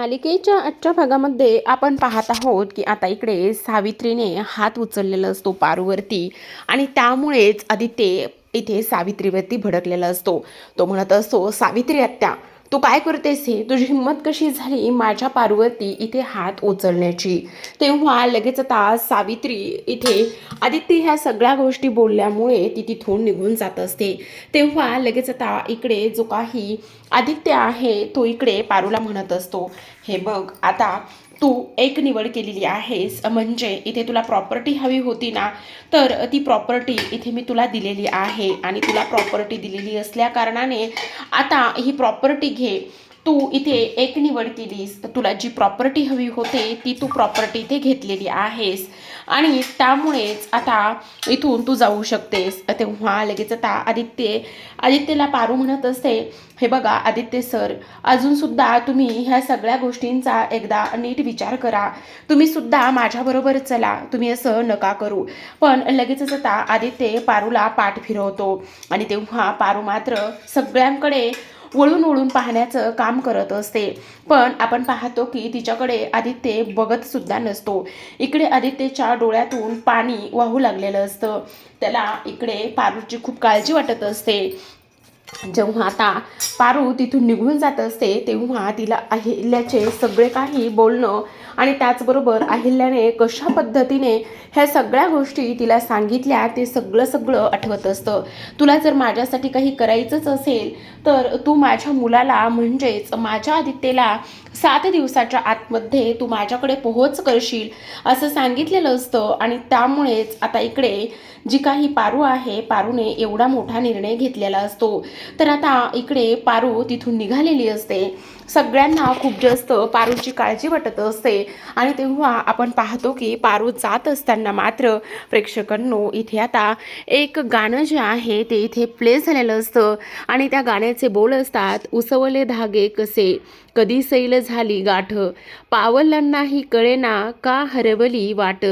मालिकेच्या आजच्या भागामध्ये आपण पाहत आहोत की आता इकडे सावित्रीने हात उचललेला असतो पारूवरती आणि त्यामुळेच आदित्य इथे सावित्रीवरती भडकलेला असतो. तो म्हणत असतो सावित्री आत्या तू काय करतेस हे? तुझी हिंमत कशी झाली माझ्या पार्वती इथे हात उचलण्याची? तेव्हा लगेच आता सावित्री इथे आदित्य ह्या सगळ्या गोष्टी बोलल्यामुळे ती तिथून निघून जात असते. तेव्हा लगेच आता इकडे जो काही आदित्य आहे तो इकडे पारूला म्हणत असतो. हे बघ आता तू एक निवड केलेली आहेस म्हणजे इथे तुला प्रॉपर्टी हवी होती ना तर ती प्रॉपर्टी इथे मी तुला दिलेली आहे. आणि तुला प्रॉपर्टी दिलेली असल्या कारणाने आता ही प्रॉपर्टी घे. तू इथे एक निवड केलीस तर तुला जी प्रॉपर्टी हवी होते ती तू प्रॉपर्टी इथे घेतलेली आहेस. आणि त्यामुळेच आता इथून तू जाऊ शकतेस. तेव्हा लगेच आता आदित्य आदित्यला पारू म्हणत असते हे बघा आदित्य सर अजूनसुद्धा तुम्ही ह्या सगळ्या गोष्टींचा एकदा नीट विचार करा. तुम्ही सुद्धा माझ्याबरोबर चला तुम्ही असं नका करू. पण लगेचच आता आदित्य पारूला पाठ फिरवतो. आणि तेव्हा पारू मात्र सगळ्यांकडे वळून वळून पाहण्याचं काम करत असते. पण आपण पाहतो की तिच्याकडे आदित्य बघत सुद्धा नसतो. इकडे आदित्यच्या डोळ्यातून पाणी वाहू लागलेलं असतं. त्याला इकडे पारूची खूप काळजी वाटत असते. जेव्हा आता पारू तिथून निघून जात असते तेव्हा तिला अहिल्याचे सगळे काही बोलणं आणि त्याचबरोबर अहिल्याने कशा पद्धतीने ह्या सगळ्या गोष्टी तिला सांगितल्या ते सगळं सगळं आठवत असतं. तुला जर माझ्यासाठी काही करायचंच असेल तर तू माझ्या मुलाला म्हणजेच माझ्या आदित्यला सात दिवसाच्या आतमध्ये तू माझ्याकडे पोहोच करशील असं सांगितलेलं असतं. आणि त्यामुळेच आता इकडे जी काही पारू आहे पारूने एवढा मोठा निर्णय घेतलेला असतो. तर आता इकडे पारू तिथून निघालेली असते. सगळ्यांना खूप जास्त पारूची काळजी वाटत असते. आणि तेव्हा आपण पाहतो की पारू जात असताना मात्र प्रेक्षकांनो इथे आता एक गाणं जे आहे ते इथे प्ले झालेलं असतं. आणि त्या गाण्याचे बोल असतात उसवले धागे कसे? कधी सैल झाली गाठ? पावलांनाही कळेना का हरवली वाट?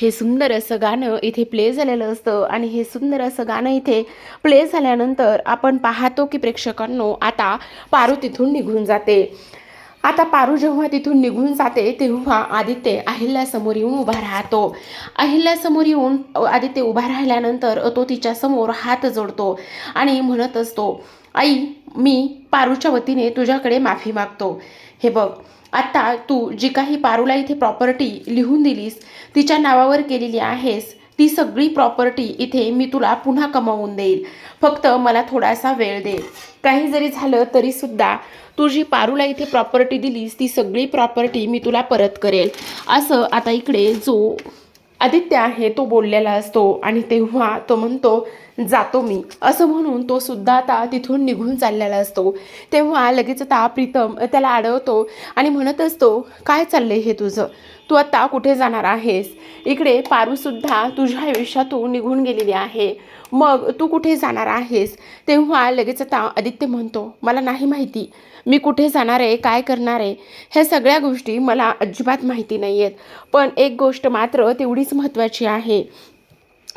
हे सुंदर असं गाणं इथे प्ले झालेलं असतं. आणि हे सुंदर असं गाणं इथे प्ले झाल्यानंतर आपण पाहतो की प्रेक्षकांनो आता पारू तिथून निघून जाते. आता पारू जेव्हा तिथून निघून जाते तेव्हा आदित्य अहिल्यासमोर येऊन उभा राहतो. अहिल्यासमोर येऊन आदित्य उभा राहिल्यानंतर तो तिच्यासमोर हात जोडतो आणि म्हणत असतो आई मी पारूच्या वतीने तुझ्याकडे माफी मागतो. हे बघ आत्ता तू जी काही पारूला इथे प्रॉपर्टी लिहून दिलीस तिच्या नावावर केलेली आहेस ती सगळी प्रॉपर्टी इथे मी तुला पुन्हा कमावून देईल. फक्त मला थोडासा वेळ दे. काही जरी झालं तरीसुद्धा तू जी पारूला इथे प्रॉपर्टी दिलीस ती सगळी प्रॉपर्टी मी तुला परत करेल. असं आता इकडे जो आदित्य आहे तो बोललेला असतो आणि तेव्हा तो म्हणतो जातो मी. असं म्हणून तो सुद्धा आता तिथून निघून चाललेला असतो. तेव्हा लगेच आता प्रीतम त्याला अडवतो आणि म्हणत असतो काय चाललंय हे तुझं? तू आता कुठे जाणार आहेस? इकडे पारूसुद्धा तुझ्या आयुष्यातून निघून गेलेली आहे. मग तू कुठे जाणार आहेस? तेव्हा लगेच आता आदित्य म्हणतो मला नाही माहिती. मी कुठे जाणार आहे? काय करणार आहे? ह्या सगळ्या गोष्टी मला अजिबात माहिती नाही आहेत पण एक गोष्ट मात्र तेवढीच महत्त्वाची आहे.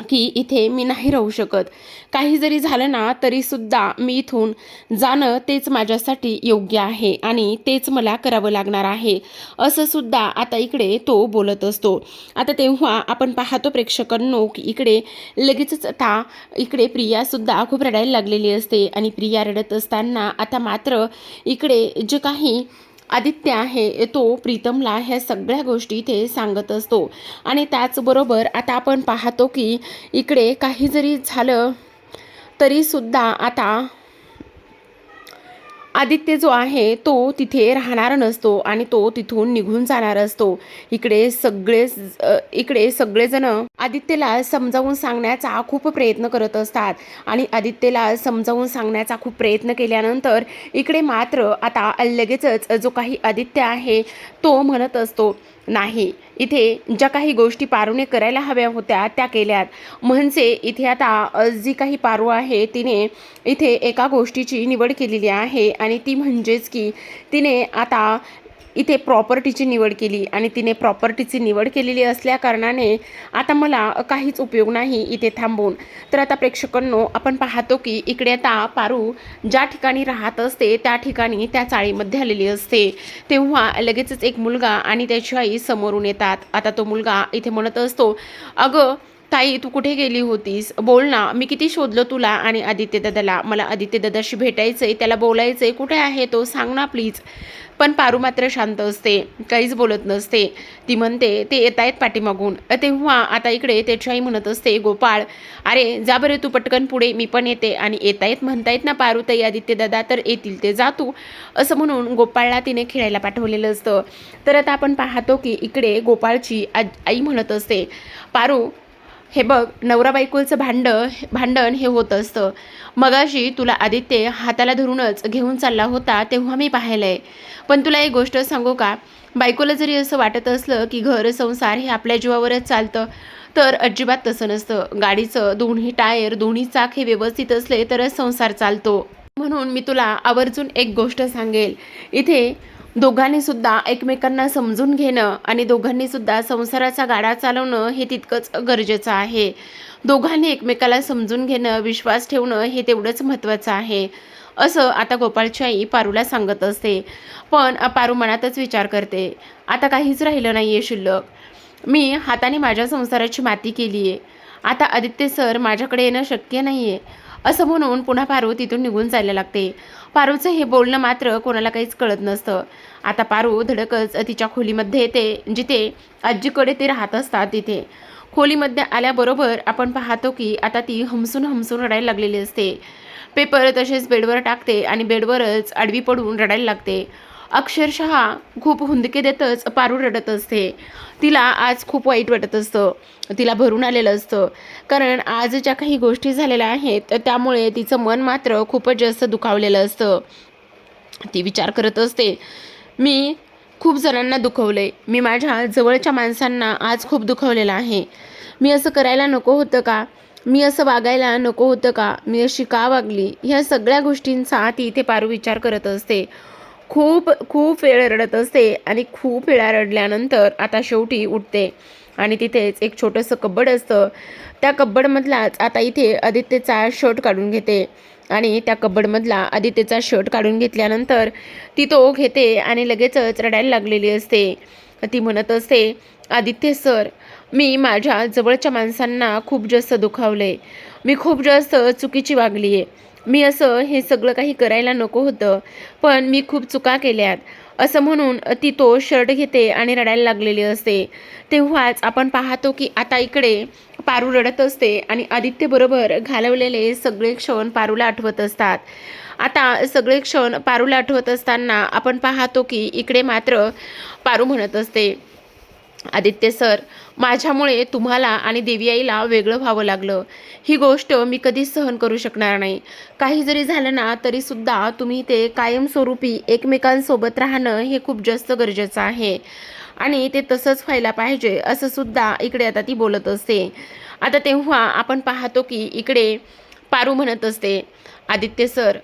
की इथे मी नाही राहू शकत. काही जरी झालं ना तरीसुद्धा मी इथून जाणं तेच माझ्यासाठी योग्य आहे आणि तेच मला करावं लागणार आहे. असं सुद्धा आता इकडे तो बोलत असतो. आता तेव्हा आपण पाहतो प्रेक्षकांनो की इकडे. लगेचच आता इकडे प्रियासुद्धा खूप रडायला लागलेली असते आणि प्रिया रडत असताना आता मात्र इकडे जे काही आदित्य आहे तो प्रीतमला ह्या सगळ्या गोष्टी इथे सांगत असतो. आणि त्याचबरोबर आता आपण पाहतो की इकडे काही जरी झालं तरीसुद्धा आता आदित्य जो आहे तो तिथे राहणार नसतो आणि तो तिथून निघून जाणार असतो. इकडे सगळे इकडे सगळेजण आदित्यला समजावून सांगण्याचा खूप प्रयत्न करत असतात आणि आदित्यला समजावून सांगण्याचा खूप प्रयत्न केल्यानंतर इकडे मात्र आता लगेचच जो काही आदित्य आहे तो म्हणत असतो नाही इथे ज्या काही गोष्टी पारूने करायला हव्या होत्या त्या केल्यात. म्हणजे इथे आता जी काही पारू आहे तिने इथे एका गोष्टीची निवड केलेली आहे आणि ती म्हणजेच की तिने आता इथे प्रॉपर्टीची निवड केली आणि तिने प्रॉपर्टीची निवड केलेली असल्याकारणाने आता मला काहीच उपयोग नाही इथे थांबून. तर आता प्रेक्षकांनो आपण पाहतो की इकडे आता पारू ज्या ठिकाणी राहत असते त्या ठिकाणी त्या चाळीमध्ये आलेली असते. तेव्हा लगेचच एक मुलगा आणि त्याची आई समोरून येतात. आता तो मुलगा इथे म्हणत असतो अगं ताई तू कुठे गेली होतीस? बोल ना मी किती शोधलं तुला आणि आदित्य दादाला? मला आदित्य दादाशी आहे त्याला बोलायचं आहे कुठे आहे तो? सांग ना प्लीज. पण पारू मात्र शांत असते. काहीच बोलत नसते. ती म्हणते ते येत आहेत पाठीमागून तेव्हा आता इकडे त्याच्याही आई म्हणत असते गोपाळ अरे जा बरे तू पटकन पुढे मी पण येते. आणि येत आहेत म्हणतायत ना पारू ताई आदित्य दादा तर येतील ते जा तू. असं म्हणून गोपाळला तिने खेळायला पाठवलेलं असतं. तर आता आपण पाहतो की इकडे गोपाळची आज आई म्हणत असते पारू हे बघ नवरा बायकोचं भांड भांडण हे होत असतं. मगाशी तुला आदित्य हाताला धरूनच घेऊन चालला होता तेव्हा मी पाहिलंय. पण तुला एक गोष्ट सांगू का? बायकोला जरी असं वाटत असलं की घर संसार हे आपल्या जीवावरच चालतं तर अजिबात तसं नसतं. गाडीचं दोन्ही टायर दोन्ही चाक हे व्यवस्थित असले तरच संसार चालतो. म्हणून मी तुला आवर्जून एक गोष्ट सांगेल. इथे दोघांनी सुद्धा एकमेकांना समजून घेणं आणि दोघांनी सुद्धा संसाराचा गाडा चालवणं हे तितकंच गरजेचं आहे. दोघांनी एकमेकाला समजून घेणं विश्वास ठेवणं हे तेवढंच महत्त्वाचं आहे असं आता गोपाळची आई पारूला सांगत असते. पण पारू मनातच विचार करते आता काहीच राहिलं नाही आहे शिल्लक. मी हाताने माझ्या संसाराची माती केली आहे आता आदित्य सर माझ्याकडे येणं शक्य नाही आहे असं म्हणून पुन्हा पारू तिथून निघून जायला लागते. पारूचं हे बोलणं मात्र कोणाला काहीच कळत नसतं. आता पारू धडकच तिच्या खोलीमध्ये येते जिथे आजीकडे ते राहत असतात तिथे. खोलीमध्ये आल्याबरोबर आपण पाहतो की आता ती हमसून हमसून रडायला लागलेली असते. पेपर तसेच बेडवर टाकते आणि बेडवरच आडवी पडून रडायला लागते. अक्षरशः खूप हुंदके देतच पारू रडत असते. तिला आज खूप वाईट वाटत असतं. तिला भरून आलेलं असतं. कारण आज ज्या काही गोष्टी झालेल्या आहेत त्यामुळे तिचं मन मात्र खूपच जास्त दुखावलेलं असतं. ती विचार करत असते मी खूप जणांना दुखवले मी माझ्या जवळच्या माणसांना आज खूप दुखवलेलं आहे. मी असं करायला नको होतं का? मी असं वागायला नको होतं का? मी अशी का वागली? ह्या सगळ्या गोष्टींचा ती इथे पारू विचार करत असते. खूप खूप वेळ रडत असते आणि खूप वेळा रडल्यानंतर आता शेवटी उठते. आणि तिथेच एक छोटंसं कब्बड असतं. त्या कब्बडमधलाच आता इथे आदित्यचा शर्ट काढून घेते. आणि त्या कब्बडमधला आदित्यचा शर्ट काढून घेतल्यानंतर ती तो घेते आणि लगेचच रडायला लागलेली असते. ती म्हणत असते आदित्य सर मी माझ्या जवळच्या माणसांना खूप जास्त दुखावले मी खूप जास्त चुकीची वागली आहे मी असं हे सगळं काही करायला नको होतं पण मी खूप चुका केल्यात. असं म्हणून ती तो शर्ट घेते आणि रडायला लागलेली असते. तेव्हाच आपण पाहतो की आता इकडे पारू रडत असते आणि आदित्यबरोबर घालवलेले सगळे क्षण पारूला आठवत असतात. आता सगळे क्षण पारूला आठवत असताना आपण पाहतो की इकडे मात्र पारू म्हणत असते. आदित्य सर माझ्यामुळे तुम्हाला आणि देवी आईला वेगळं व्हावं लागलं. ही गोष्ट मी कधीच सहन करू शकणार नाही. काही जरी झालं ना तरीसुद्धा तुम्ही ते कायमस्वरूपी एकमेकांसोबत राहणं हे खूप जास्त गरजेचं आहे. आणि ते तसंच व्हायला पाहिजे असं सुद्धा इकडे आता ती बोलत असते. आता तेव्हा आपण पाहतो की इकडे पारू म्हणत असते आदित्य सर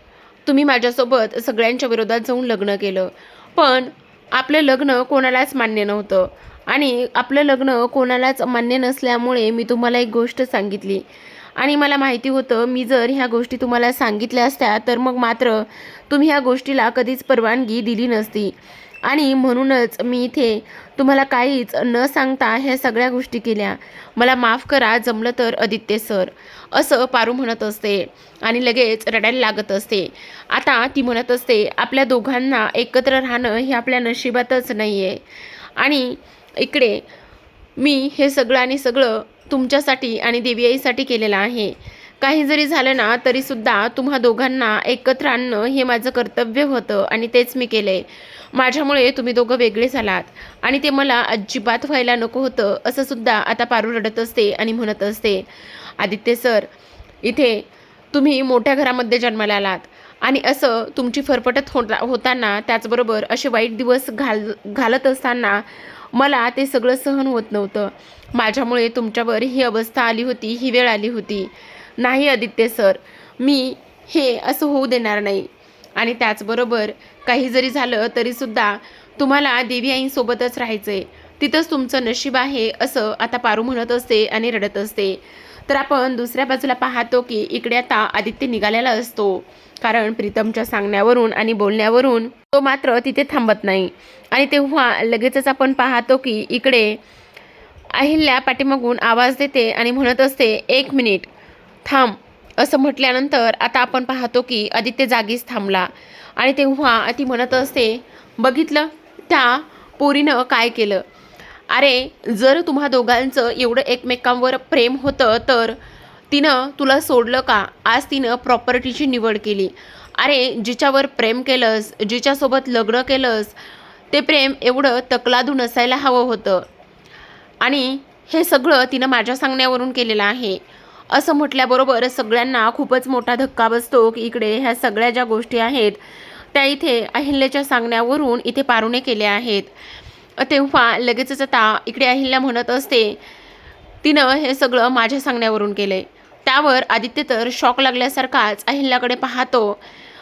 तुम्ही माझ्यासोबत सगळ्यांच्या विरोधात जाऊन लग्न केलं. पण आपलं लग्न कोणालाच मान्य नव्हतं. आणि आपलं लग्न कोणालाच मान्य नसल्यामुळे मी तुम्हाला एक गोष्ट सांगितली. आणि मला माहिती होतं मी जर ह्या गोष्टी तुम्हाला सांगितल्या असत्या तर मग मात्र तुम्ही ह्या गोष्टीला कधीच परवानगी दिली नसती. आणि म्हणूनच मी इथे तुम्हाला काहीच न सांगता ह्या सगळ्या गोष्टी केल्या. मला माफ करा जमलं तर आदित्य सर. असं पारू म्हणत असते आणि लगेच रडायला लागत असते. आता ती म्हणत असते आपल्या दोघांना एकत्र राहणं हे आपल्या नशिबातच नाही आहे आणि इकडे. मी हे सगळं आणि सगळं तुमच्यासाठी आणि देवी आईसाठी केलेलं आहे. काही जरी झालं ना तरीसुद्धा तुम्हा दोघांना एकत्र आणणं हे माझं कर्तव्य होतं आणि तेच मी केले माझ्यामुळे तुम्ही दोघं वेगळे झालात आणि ते मला अजिबात व्हायला नको होतं असं सुद्धा आता पारू रडत असते आणि म्हणत असते आदित्य सर इथे तुम्ही मोठ्या घरामध्ये जन्माला आलात आणि असं तुमची फरफटत होता होताना त्याचबरोबर असे वाईट दिवस घाल घालत असताना मला ते सगळं सहन होत नव्हतं. माझ्यामुळे तुमच्यावर ही अवस्था आली होती ही वेळ आली होती. नाही आदित्य सर मी हे असं होऊ देणार नाही. आणि त्याचबरोबर काही जरी झालं तरीसुद्धा तुम्हाला देवी आईंसोबतच राहायचं आहे तिथंच तुमचं नशीब आहे असं आता पारू म्हणत असते आणि रडत असते. तर आपण दुसऱ्या बाजूला पाहतो की इकडे आता आदित्य निघालेला असतो. कारण प्रीतमच्या सांगण्यावरून आणि बोलण्यावरून तो मात्र तिथे थांबत नाही. आणि तेव्हा लगेचच आपण पाहतो की इकडे अहिल्या पाठीमागून आवाज देते आणि म्हणत असते एक मिनिट थांब. असं म्हटल्यानंतर आता आपण पाहतो की आदित्य जागीच थांबला. आणि तेव्हा ती म्हणत असते बघितलं त्या पोरीनं काय केलं? अरे जर तुम्हा दोघांचं एवढं एकमेकांवर प्रेम होतं तर तिनं तुला सोडलं का? आज तिनं प्रॉपर्टीची निवड केली. अरे जिच्यावर प्रेम केलंस जिच्यासोबत लग्न केलंस ते प्रेम एवढं तकलादून असायला हवं होतं. आणि हे सगळं तिनं माझ्या सांगण्यावरून केलेलं आहे. असं म्हटल्याबरोबर सगळ्यांना खूपच मोठा धक्का बसतो की इकडे ह्या सगळ्या ज्या गोष्टी आहेत त्या इथे अहिल्याच्या सांगण्यावरून इथे पारुणे केल्या आहेत. तेव्हा लगेचच आता इकडे अहिल्या म्हणत असते तिनं हे सगळं माझ्या सांगण्यावरून केलंय. त्यावर आदित्य तर शॉक लागल्यासारखाच अहिल्याकडे पाहतो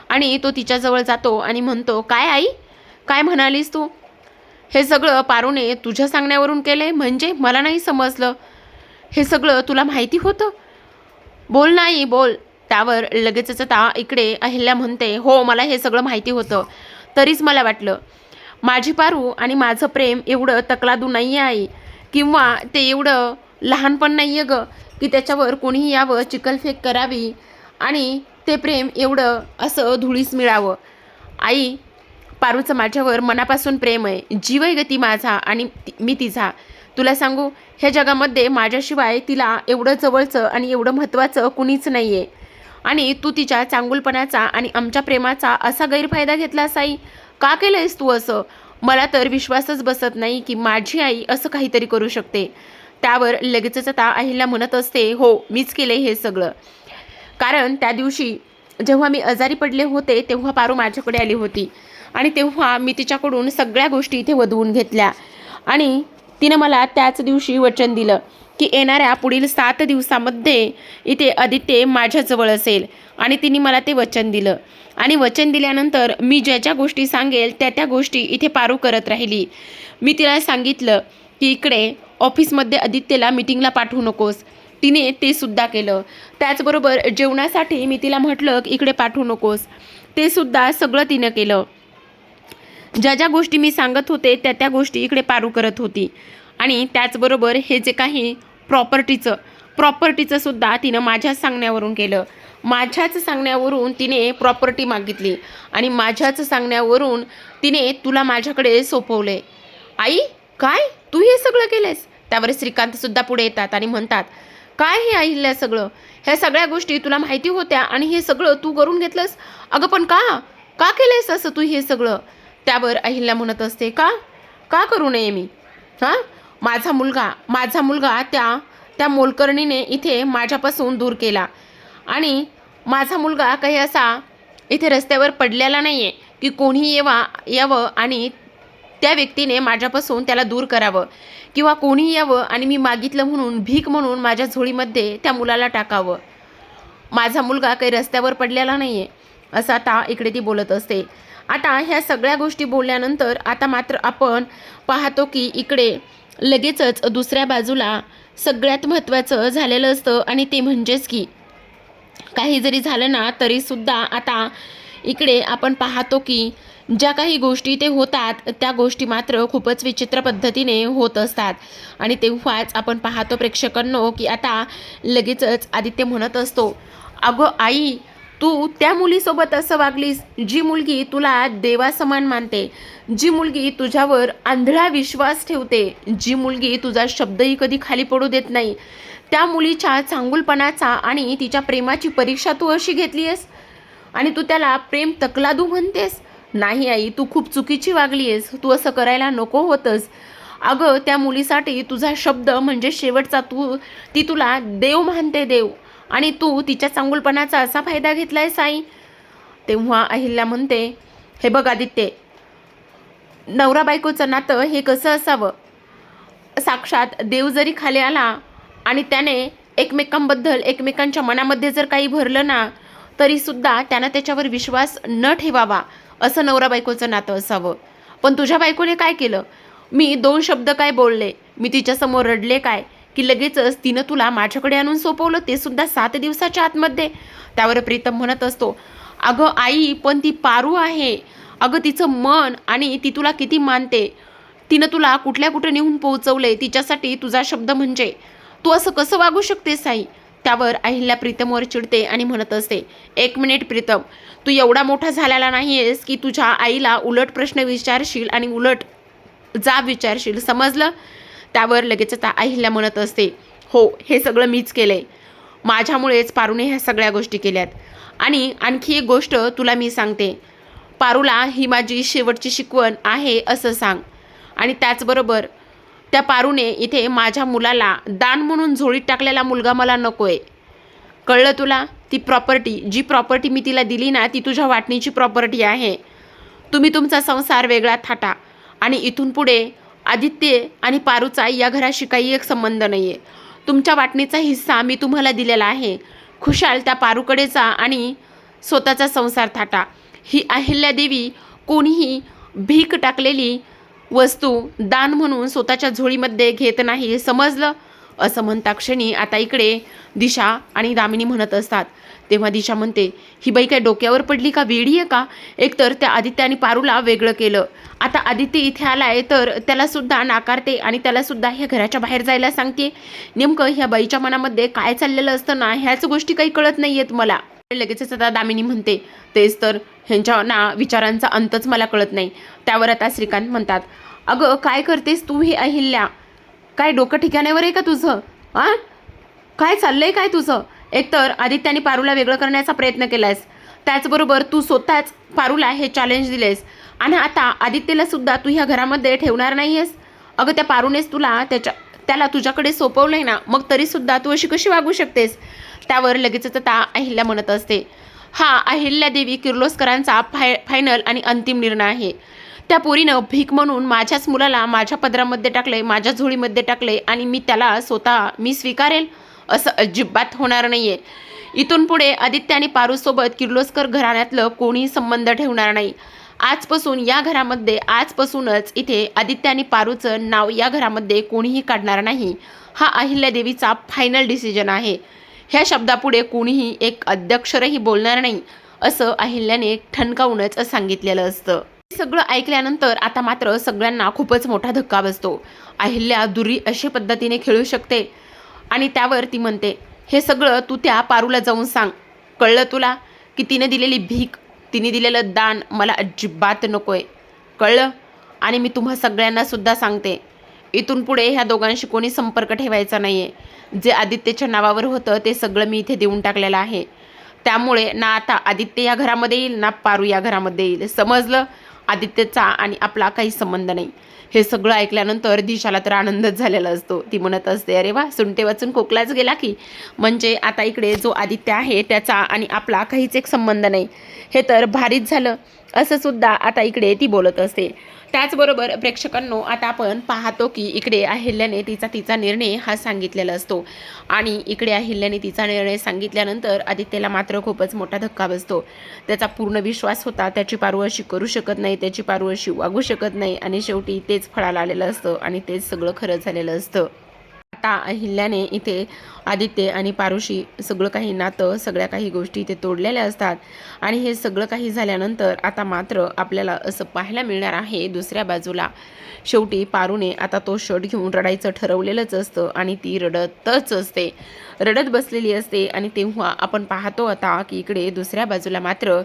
आणि तो तिच्याजवळ जातो आणि म्हणतो काय आई? काय म्हणालीस तू? हे सगळं पारूने तुझ्या सांगण्यावरून केलंय? म्हणजे मला नाही समजलं. हे सगळं तुला माहिती होतं? बोल नाही बोल. त्यावर लगेचच आता इकडे अहिल्या म्हणते हो मला हे सगळं माहिती होतं. तरीच मला वाटलं माझी पारू आणि माझं प्रेम एवढं तकलादू नाही आहे किंवा ते एवढं लहान पण नाही आहे गं की त्याच्यावर कोणीही यावं चिकलफेक करावी आणि ते प्रेम एवढं असं धुळीस मिळावं. आई पारूचं माझ्यावर मनापासून प्रेम आहे. जीव आहे ग ती माझा आणि ती- मी तिचा तुला सांगू ह्या जगामध्ये माझ्याशिवाय तिला एवढं जवळचं आणि एवढं महत्त्वाचं कुणीच नाही आहे आणि तू तिच्या चांगुलपणाचा आणि आमच्या प्रेमाचा असा गैरफायदा घेतला आई का केलंयस तू असं? मला तर विश्वासच बसत नाही की माझी आई असं काहीतरी करू शकते. त्यावर लगेचच आता आईला म्हणत असते हो मीच केले हे सगळं. कारण त्या दिवशी जेव्हा मी आजारी पडले होते तेव्हा पारू माझ्याकडे आली होती. आणि तेव्हा मी तिच्याकडून सगळ्या गोष्टी इथे वधवून घेतल्या. आणि तिनं मला त्याच दिवशी वचन दिलं. की येणाऱ्या पुढील सात दिवसामध्ये इथे आदित्य माझ्याजवळ असेल. आणि तिने मला ते वचन दिलं. आणि वचन दिल्यानंतर मी ज्या ज्या गोष्टी सांगेल त्या त्या गोष्टी इथे पारू करत राहिली. मी तिला सांगितलं की इकडे ऑफिसमध्ये आदित्यला मिटिंगला पाठवू नकोस. तिने ते सुद्धा केलं. त्याचबरोबर जेवणासाठी मी तिला म्हटलं की इकडे पाठवू नकोस. ते सुद्धा सगळं तिनं केलं. ज्या ज्या गोष्टी मी सांगत होते त्या त्या गोष्टी इकडे पारू करत होती. आणि त्याचबरोबर हे जे काही प्रॉपर्टीचं प्रॉपर्टीचं सुद्धा तिनं माझ्याच सांगण्यावरून केलं. माझ्याच सांगण्यावरून तिने प्रॉपर्टी मागितली आणि माझ्याच सांगण्यावरून तिने तुला माझ्याकडे सोपवले. आई काय? तू हे सगळं केलंस त्यावर श्रीकांतसुद्धा पुढे येतात आणि म्हणतात काय हे अहिल्या सगळं? ह्या सगळ्या गोष्टी तुला माहिती होत्या आणि हे सगळं तू करून घेतलंस? अगं पण का? का केलंयस असं तू हे सगळं? त्यावर अहिल्या म्हणत असते का? का करू नये मी? हां? माझा मुलगा माझा मुलगा त्या त्या मोलकर्णीने इथे माझ्यापासून दूर केला. आणि माझा मुलगा काही असा इथे रस्त्यावर पडलेला नाही आहे की कोणी येवा यावं आणि त्या व्यक्तीने माझ्यापासून त्याला दूर करावं किंवा कोणी यावं आणि मी मागितलं म्हणून भीक म्हणून माझ्या झोळीमध्ये त्या मुलाला टाकावं. माझा मुलगा काही रस्त्यावर पडलेला नाही आहे असं आता इकडे ती बोलत असते. आता ह्या सगळ्या गोष्टी बोलल्यानंतर आता मात्र आपण पाहतो की इकडे लगेचच दुसऱ्या बाजूला सगळ्यात महत्त्वाचं झालेलं असतं आणि ते म्हणजेच की काही जरी झालं ना तरीसुद्धा आता इकडे आपण पाहतो की ज्या काही गोष्टी ते होतात त्या गोष्टी मात्र खूपच विचित्र पद्धतीने होत असतात. आणि तेव्हाच आपण पाहतो प्रेक्षकांनो की आता लगेचच आदित्य म्हणत असतो अगं आई तू त्या मुलीसोबत असं वागलीस जी मुलगी तुला देवासमान मानते जी मुलगी तुझ्यावर आंधळा विश्वास ठेवते जी मुलगी तुझा शब्दही कधी खाली पडू देत नाही त्या मुलीच्या चांगुलपणाचा आणि तिच्या प्रेमाची परीक्षा तू अशी घेतली आहेस आणि तू त्याला प्रेम तकलादू म्हणतेस? नाही आई तू खूप चुकीची वागली आहेस तू असं करायला नको होतंस. अगं त्या मुलीसाठी तुझा शब्द म्हणजे शेवटचा तू ती तुला देव मानते देव. आणि तू तिच्या चांगुलपणाचा असा फायदा घेतलाय साई. तेव्हा अहिल्या म्हणते हे बघ आदित्य नवरा बायकोचं नातं हे कसं असावं? साक्षात देव जरी खाली आला आणि त्याने एकमेकांबद्दल एकमेकांच्या मनामध्ये जर काही भरलं ना तरीसुद्धा त्यानं त्याच्यावर विश्वास न ठेवावा असं नवरा बायकोचं नातं असावं. पण तुझ्या बायकोने काय केलं? मी दोन शब्द काय बोलले? मी तिच्यासमोर रडले काय? की लगेचच तिनं तुला माझ्याकडे आणून सोपवलं ते सुद्धा सात दिवसाच्या आतमध्ये. त्यावर प्रीतम म्हणत असतो अगं आई पण ती पारू आहे. अगं तिचं मन आणि ती तुला किती मानते. तिनं तुला कुठल्या कुठं नेऊन पोहोचवलंय तिच्यासाठी तुझा शब्द म्हणजे. तू असं कसं वागू शकतेस आई? त्यावर अहिल्या प्रीतमवर चिडते आणि म्हणत असते एक मिनिट प्रीतम तू एवढा मोठा झालेला नाही आहेस की तुझ्या आईला उलट प्रश्न विचारशील आणि उलट जाब विचारशील. समजलं? त्यावर लगेच आता अहिल्या म्हणत असते हो हे सगळं मीच केलं आहे माझ्यामुळेच पारूने ह्या सगळ्या गोष्टी केल्यात. आणि आणखी एक गोष्ट तुला मी सांगते. पारूला ही माझी शेवटची शिकवण आहे असं सांग. आणि त्याचबरोबर त्या पारूने इथे माझ्या मुलाला दान म्हणून झोळीत टाकलेला मुलगा मला नको आहे कळलं तुला? ती प्रॉपर्टी जी प्रॉपर्टी मी तिला दिली ना ती तुझ्या वाटणीची प्रॉपर्टी आहे. तुम्ही तुमचा संसार वेगळा थाटा. आणि इथून पुढे आदित्य आणि पारूचा या घराशी काही एक संबंध नाही आहे तुमच्या वाटणीचा हिस्सा मी तुम्हाला दिलेला आहे. खुशाल त्या पारूकडेचा आणि स्वतःचा संसार थाटा. ही अहिल्यादेवी कोणीही भीक टाकलेली वस्तू दान म्हणून स्वतःच्या झोळीमध्ये घेत नाही समजलं? असं म्हणता क्षणी आता इकडे दिशा आणि दामिनी म्हणत असतात. तेव्हा दिशा म्हणते ही बाई काय डोक्यावर पडली का? वेडी आहे का? एकतर त्या आदित्य आणि पारूला वेगळं केलं. आता आदित्य इथे आलाय तर त्यालासुद्धा नाकारते आणि त्यालासुद्धा ह्या घराच्या बाहेर जायला सांगते. नेमकं ह्या बाईच्या मनामध्ये काय चाललेलं असतं ना ह्याच गोष्टी काही कळत नाही आहेत मला. लगेचच आता दामिनी म्हणते तेच तर ह्यांच्या ना विचारांचा अंतच मला कळत नाही. त्यावर आता श्रीकांत म्हणतात अगं काय करतेस तू ही अहिल्या? काय डोकं ठिकाण्यावर आहे का तुझं? आ? काय चाललंय काय तुझं? एकतर आदित्याने पारूला वेगळं करण्याचा प्रयत्न केलायस. त्याचबरोबर तू स्वतःच पारूला हे चॅलेंज दिलेस. आणि आता आदित्यला सुद्धा तू ह्या घरामध्ये ठेवणार नाही आहेस अगं त्या पारूनेच तुला त्याच्या त्याला तुझ्याकडे सोपवलंय ना मग तरीसुद्धा तू अशी कशी वागू शकतेस? त्यावर लगेचच आता अहिल्या म्हणत असते. हा अहिल्या देवी किर्लोस्करांचा फाय फायनल आणि अंतिम निर्णय आहे. त्या पोरीनं भीक म्हणून माझ्याच मुलाला माझ्या पदरामध्ये टाकलंय माझ्या झोळीमध्ये टाकलंय आणि मी त्याला स्वतः मी स्वीकारेल. असं अजिबात होणार नाही आहे इथून पुढे आदित्य आणि पारूसोबत किर्लोस्कर घराण्यातलं कोणीही संबंध ठेवणार नाही. आजपासून या घरामध्ये आजपासूनच इथे आदित्य आणि पारूचं नाव या घरामध्ये कोणीही काढणार नाही. हा अहिल्यादेवीचा फायनल डिसिजन आहे. ह्या शब्दापुढे कोणीही एक अध्यक्षरही बोलणार नाही असं अहिल्याने ठणकावूनच सांगितलेलं असतं. हे सगळं ऐकल्यानंतर आता मात्र सगळ्यांना खूपच मोठा धक्का बसतो. अहिल्या दुरी अशा पद्धतीने खेळू शकते. आणि त्यावर ती म्हणते हे सगळं तू त्या पारूला जाऊन सांग. कळलं तुला की तिने दिलेली भीक तिने दिलेलं दान मला अजिबात नको आहे कळलं? आणि मी तुम्हा सगळ्यांना सुद्धा सांगते इथून पुढे ह्या दोघांशी कोणी संपर्क ठेवायचा नाही आहे जे आदित्यच्या नावावर होतं ते सगळं मी इथे देऊन टाकलेलं आहे. त्यामुळे ना आता आदित्य या घरामध्ये येईल ना पारू या घरामध्ये येईल. समजलं? आदित्यचा आणि आपला काही संबंध नाही. हे सगळं ऐकल्यानंतर दिशाला तर आनंदच झालेला असतो. ती म्हणत असते अरे वा सुंटे वाचून खोकलाच गेला की. म्हणजे आता इकडे जो आदित्य आहे त्याचा आणि आपला काहीच एक संबंध नाही. हे तर भारीच झालं. असं सुद्धा आता इकडे ती बोलत असते. त्याचबरोबर प्रेक्षकांनो आता आपण पाहतो की इकडे अहिल्याने तिचा तिचा निर्णय हा सांगितलेला असतो. आणि इकडे अहिल्याने तिचा निर्णय सांगितल्यानंतर आदित्यला मात्र खूपच मोठा धक्का बसतो. त्याचा पूर्ण विश्वास होता त्याची पारू अशी करू शकत नाही त्याची पारू अशी वागू शकत नाही आणि शेवटी तेच फळाला आलेलं असतं आणि तेच सगळं खरं झालेलं असतं. आता अहिल्याने इथे आदित्य आणि पारुशी सगळं काही नातं सगळ्या काही गोष्टी इथे तोडलेल्या असतात. आणि हे सगळं काही झाल्यानंतर आता मात्र आपल्याला असं पाहायला मिळणार आहे दुसऱ्या बाजूला. शेवटी पारूने आता तो शर्ट घेऊन रडायचं ठरवलेलंच असतं आणि ती रडतच असते. रडत बसलेली असते आणि तेव्हा आपण पाहतो आता की इकडे दुसऱ्या बाजूला मात्र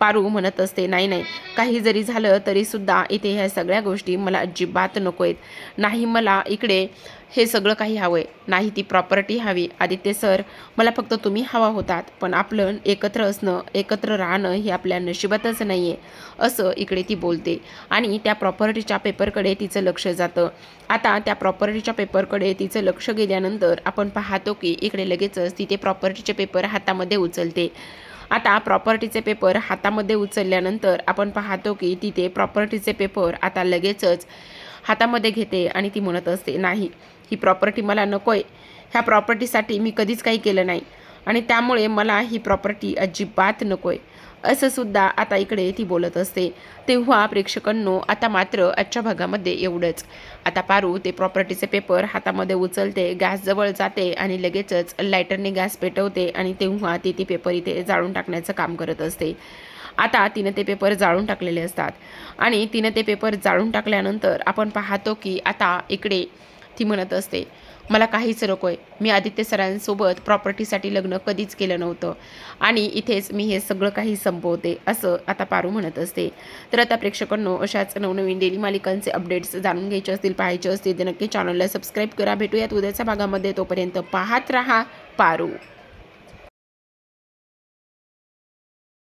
पारू म्हणत असते नाही नाही काही जरी झालं तरीसुद्धा इथे ह्या सगळ्या गोष्टी मला अजिबात नको आहेत नाही मला इकडे हे सगळं काही हवं आहे नाही ती प्रॉपर्टी हवी. आदित्य सर मला फक्त तुम्ही हवा होतात. पण आपलं एकत्र असणं एकत्र राहणं हे आपल्या नशिबातच नाही आहे असं इकडे ती बोलते. आणि त्या प्रॉपर्टीच्या पेपरकडे तिचं लक्ष जातं. आता त्या प्रॉपर्टीच्या पेपरकडे तिचं लक्ष गेल्यानंतर आपण पाहतो की इकडे लगेचच ती ते प्रॉपर्टीचे पेपर हातामध्ये उचलते. आता प्रॉपर्टीचे पेपर हातामध्ये उचलल्यानंतर आपण पाहतो की तिथे प्रॉपर्टीचे पेपर आता लगेचच हातामध्ये घेते आणि ती म्हणत असते नाही ही प्रॉपर्टी मला नको आहे ह्या प्रॉपर्टीसाठी मी कधीच काही केलं नाही आणि त्यामुळे मला ही प्रॉपर्टी अजिबात नको आहे असं सुद्धा आता इकडे ती बोलत असते. तेव्हा प्रेक्षकांनो आता मात्र आजच्या भागामध्ये एवढंच. आता पारू ते प्रॉपर्टीचे पेपर हातामध्ये उचलते गॅसजवळ जाते आणि लगेचच लायटरने गॅस पेटवते आणि तेव्हा ती ती पेपर इथे जाळून टाकण्याचं काम करत असते. आता तिनं ते पेपर जाळून टाकलेले असतात. आणि तिनं ते पेपर जाळून टाकल्यानंतर आपण पाहतो की आता इकडे ती म्हणत असते मला काहीच नको आहे मी आदित्य सरांसोबत प्रॉपर्टीसाठी लग्न कधीच केलं नव्हतं. आणि इथेच मी हे सगळं काही संपवते असं आता पारू म्हणत असते. तर आता प्रेक्षकांनो अशाच नवनवीन डेली मालिकांचे अपडेट्स जाणून घ्यायचे असतील पाहायचे असतील तर नक्की चॅनलला सबस्क्राईब करा. भेटूयात उद्याच्या भागामध्ये. तोपर्यंत पाहत राहा पारू.